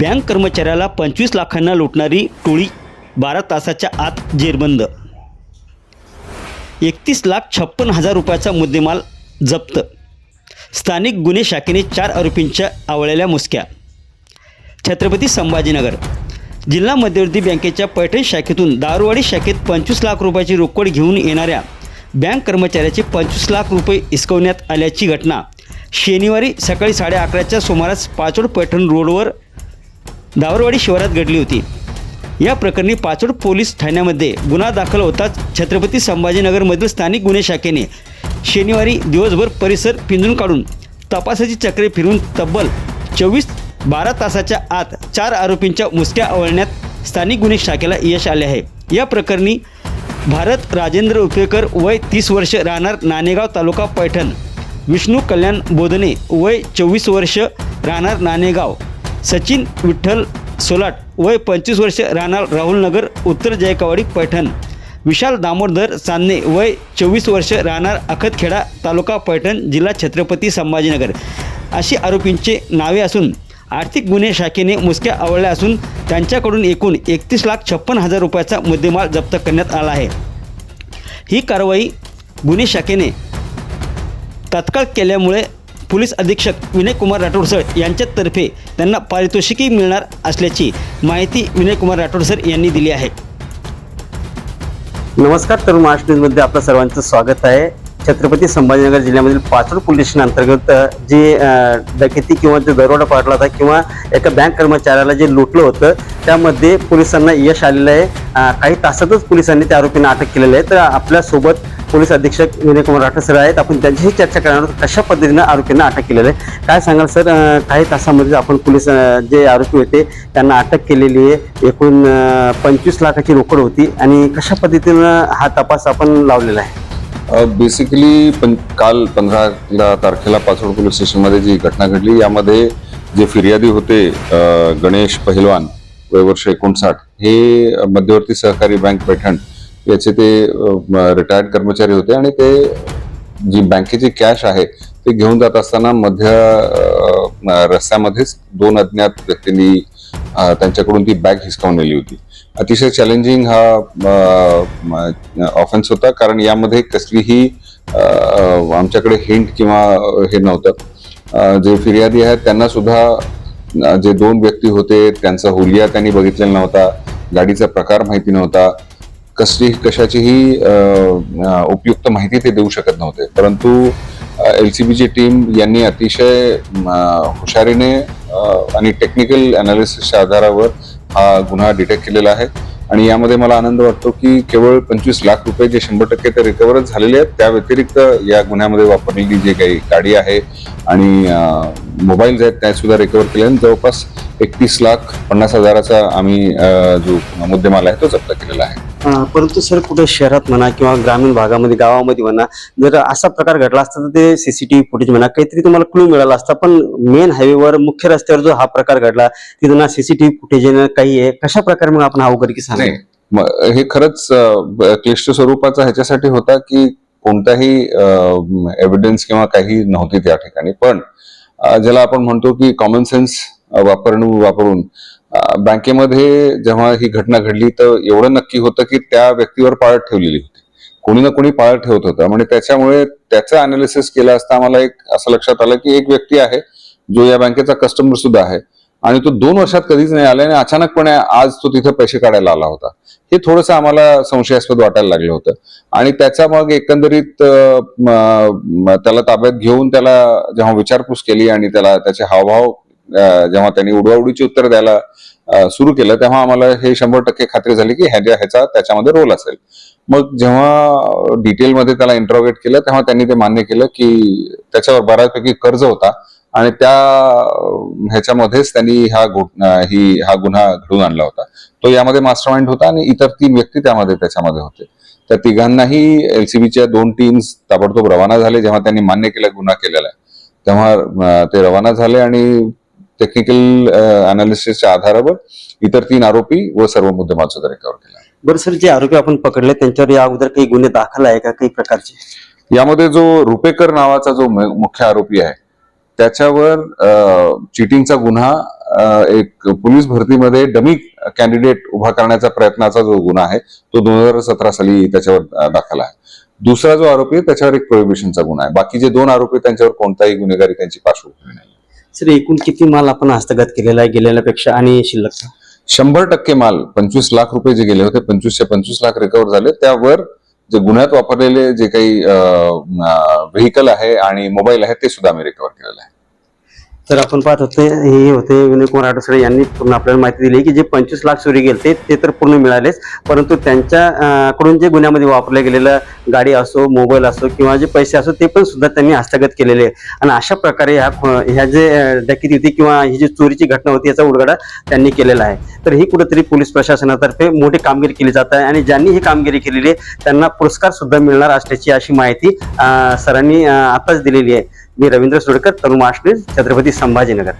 Bank कर्मचाऱ्याला पंचवीस लाखांना लुटणारी टोळी बारा तासाच्या आत जेरबंद. एकतीस लाख छप्पन हजार रुपयाचा मुद्देमाल जप्त. स्थानिक गुन्हे शाखेने चार आरोपींच्या आवळलेल्या मुसक्या. छत्रपती संभाजीनगर. जिल्हा मध्यवर्ती बँकेच्या पैठण शाखेतून दारुवाडी शाखेत पंचवीस लाख रुपयाची रोकड घेऊन येणाऱ्या बँक कर्मचाऱ्याचे पंचवीस लाख रुपये हिसकवण्यात आल्याची घटना शनिवारी सकाळी साडे अकराच्या सुमारास पाचोड पैठण रोडवर दावरवाडी शिवारात घडली होती. या प्रकरणी पाचोड पोलीस ठाण्यामध्ये गुन्हा दाखल होताच छत्रपती संभाजीनगरमधील स्थानिक गुन्हे शाखेने शनिवारी दिवसभर परिसर पिंजून काढून तपासाची चक्रे फिरून तब्बल चोवीस बारा तासाच्या आत चार आरोपींच्या मुसक्या आवळण्यात स्थानिक गुन्हे शाखेला यश आले आहे. या प्रकरणी भारत राजेंद्र उपेकर वय तीस वर्ष राहणार नाणेगाव तालुका पैठण विष्णू कल्याण बोधने वय चोवीस वर्ष राहणार नाणेगाव सचिन विठ्ठल सोलाट वय पंचवीस वर्ष राहणार राहुलनगर उत्तर जयकवाडी पैठण. विशाल दामोदर चांदणे वय चोवीस वर्ष राहणार अखतखेडा तालुका पैठण जिल्हा छत्रपती संभाजीनगर. अशी आरोपींचे नावे असून आर्थिक गुन्हे शाखेने मुसक्या आवळल्या असून त्यांच्याकडून एकूण एकतीस लाख छप्पन हजार रुपयाचा मुद्देमाल जप्त करण्यात आला आहे. ही कारवाई गुन्हे शाखेने तात्काळ केल्यामुळे पोलीस अधीक्षक विनयकुमार राठोड सर यांच्यातर्फे त्यांना पारितोषिकही मिळणार असल्याची माहिती विनयकुमार राठोड सर यांनी दिली आहे. नमस्कार तरुण महाराष्ट्र न्यूजमध्ये आपलं सर्वांचं स्वागत आहे. छत्रपती संभाजीनगर जिल्ह्यामधील पाचोड पोलीस स्टेशन अंतर्गत जे डकैती किंवा जो दरोडा पाडला होता किंवा एका बँक कर्मचाऱ्याला जे लुटलं होतं त्यामध्ये पोलिसांना यश आलेलं आहे. काही तासातच पोलिसांनी त्या आरोपींना अटक केलेलं आहे. तर आपल्यासोबत पोलीस अधीक्षक विनयकुमार राठोड सर आहेत. आपण त्यांच्याशी चर्चा करणार आहोत. कशा पद्धतीनं आरोपींना अटक केलेलं आहे? काय सांगाल सर? काही तासामध्ये आपण पोलीस जे आरोपी होते त्यांना अटक केलेली आहे. एकूण पंचवीस लाखाची रोकड होती आणि कशा पद्धतीनं हा तपास आपण लावलेला आहे? बेसिकली पण काल पंधरा तारखेला पाचोड पोलीस स्टेशनमध्ये जी घटना घडली यामध्ये जे फिर्यादी होते गणेश पहिलवान वय वर्ष एकोणसाठ हे मध्यवर्ती सहकारी बँक पैठण याचे ते रिटायर्ड कर्मचारी होते आणि ते जी बँकेची कॅश आहे ते घेऊन जात असताना मध्य रस्त्यामध्येच दोन अज्ञात व्यक्तींनी त्यांच्याकडून ती बॅग हिसकावून नेली होती. अतिशय चॅलेंजिंग हा ऑफेन्स होता कारण यामध्ये कसलीही आमच्याकडे हिंट किंवा हे नव्हतं. जे फिर्यादी आहेत त्यांना सुद्धा जे दोन व्यक्ती होते त्यांचा हुलिया त्यांनी बघितलेला नव्हता गाडीचा प्रकार माहिती नव्हता कसली कशाचीही उपयुक्त माहिती ते देऊ शकत नव्हते. परंतु एल सी बीची टीम यांनी अतिशय हुशारीने आणि टेक्निकल अनालिसिसच्या आधारावर हा गुन्हा डिटेक्ट केलेला आहे. आणि यामध्ये मला आनंद वाटतो की केवळ पंचवीस लाख रुपये जे शंभर टक्के ते रिकवरच झालेले आहेत त्या व्यतिरिक्त या गुन्ह्यामध्ये वापरलेली जी काही गाडी आहे आणि मोबाईल्स आहेत त्या सुद्धा रिकवर केले आणि जवळपास एकतीस लाख पन्नास हजाराचा आम्ही जो मुद्देमाल आहे तो जप्त केलेला आहे. परंतु सर कुठे शहरात म्हणा किंवा ग्रामीण भागामध्ये गावामध्ये म्हणा जर असा प्रकार घडला असता तर ते सीसीटीव्ही फुटेज म्हणा काहीतरी तुम्हाला क्लू मिळाला असता. पण मेन हायवेवर मुख्य रस्त्यावर जो हा प्रकार घडला तिथं ना सीसीटीव्ही फुटेज व्ही ना काही आहे. कशा प्रकारे मग आपण हा उघडकी आणला? हे खरंच क्लिष्ट स्वरूपाचा ह्याच्यासाठी होता की कोणताही एव्हिडन्स किंवा काही नव्हती त्या ठिकाणी. पण ज्याला आपण म्हणतो की कॉमन सेन्स वापरून वापरून बँकेमध्ये जेव्हा ही घटना घडली तर एवढं नक्की होतं की त्या व्यक्तीवर पाळत ठेवलेली होती. कोणी ना कोणी पाळत ठेवत होतं. म्हणजे त्याच्यामुळे त्याचं अनालिसिस केलं असता आम्हाला एक असं लक्षात आलं की एक व्यक्ती आहे जो या बँकेचा कस्टमर सुद्धा आहे. आणि तो दोन वर्षात कधीच नाही आला आणि अचानकपणे आज तो तिथे पैसे काढायला आला होता. हे थोडंसं आम्हाला संशयास्पद वाटायला लागलं होतं. आणि त्याचा मग एकंदरीत त्याला ताब्यात घेऊन त्याला जेव्हा विचारपूस केली आणि त्याला त्याचे हावभाव जेव्हा त्यांनी उडवाउडीची उत्तर द्यायला सुरू केलं तेव्हा आम्हाला हे शंभर टक्के खात्री झाली की ह्याच्या ह्याचा त्याच्यामध्ये रोल असेल. मग जेव्हा डिटेलमध्ये त्याला इंट्रोगेट केलं तेव्हा त्यांनी ते मान्य केलं की त्याच्यावर बऱ्यापैकी कर्ज होता आणि त्या ह्याच्यामध्येच त्यांनी हा ही हा गुन्हा घडून आणला होता. तो यामध्ये मास्टर होता आणि इतर तीन व्यक्ती त्यामध्ये त्याच्यामध्ये होते. त्या तिघांनाही एलसीबीच्या दोन टीम्स ताबडतोब रवाना झाले जेव्हा त्यांनी मान्य केला गुन्हा केलेला आहे. तेव्हा ते रवाना झाले आणि टेक्निकल अनालिसिसच्या आधारावर इतर तीन आरोपी व सर्व मुद्देमाल सुद्धा रिकव्हर केला बरं सर जे आरोपी आपण पकडले त्यांच्यावर या अगोदर काही गुन्हे दाखल आहे का? काही प्रकारचे? यामध्ये जो रुपेकर नावाचा जो मुख्य आरोपी आहे त्याच्यावर चिटिंगचा गुन्हा अ, एक पोलीस भरतीमध्ये डमी कॅन्डिडेट उभा करण्याचा प्रयत्नाचा जो गुन्हा आहे तो दोन हजार सतरा साली त्याच्यावर दाखल आहे. दुसरा जो आरोपी आहे त्याच्यावर एक प्रोहिबिशनचा गुन्हा आहे. बाकी जे दोन आरोपी त्यांच्यावर कोणताही गुन्हेगारी त्यांची पार्श्वभूमी नाही. सर एकूण किती माल आपण हस्तगत केलेला आहे गेलेल्यापेक्षा आणि शिल्लक? शंभर टक्के माल पंचवीस लाख रुपये जे गेले होते पंचवीसशे पंचवीस लाख रिकव्हर झाले. त्यावर जे गुन्ह्यात वापरलेले जे काही व्हेकल आहे आणि मोबाईल आहे ते सुद्धा आम्ही रिकव्हर केलेलं आहे. तर आपण पाहत होते हे होते विनय कुमार आडसरे यांनी पूर्ण आपल्याला माहिती दिली की जे पंचवीस लाख चोरी गेले ते ते तर पूर्ण मिळालेच परंतु त्यांच्याकडून जे गुन्ह्यामध्ये वापरल्या गेलेलं गाडी असो मोबाईल असो किंवा जे पैसे असो ते पण सुद्धा त्यांनी हस्तगत केलेले आहे. आणि अशा प्रकारे ह्या ह्या जे अं, होती किंवा ही जी चोरीची घटना होती याचा उलगडा त्यांनी केलेला आहे तर ही कुठेतरी पोलीस प्रशासनातर्फे मोठी कामगिरी केली जात आहे आणि ज्यांनी ही कामगिरी केलेली आहे त्यांना पुरस्कार सुद्धा मिळणार असल्याची अशी माहिती सरांनी आताच दिलेली आहे मी रवींद्र सुडकर तनु महाराष्ट्र छत्रपती संभाजीनगर.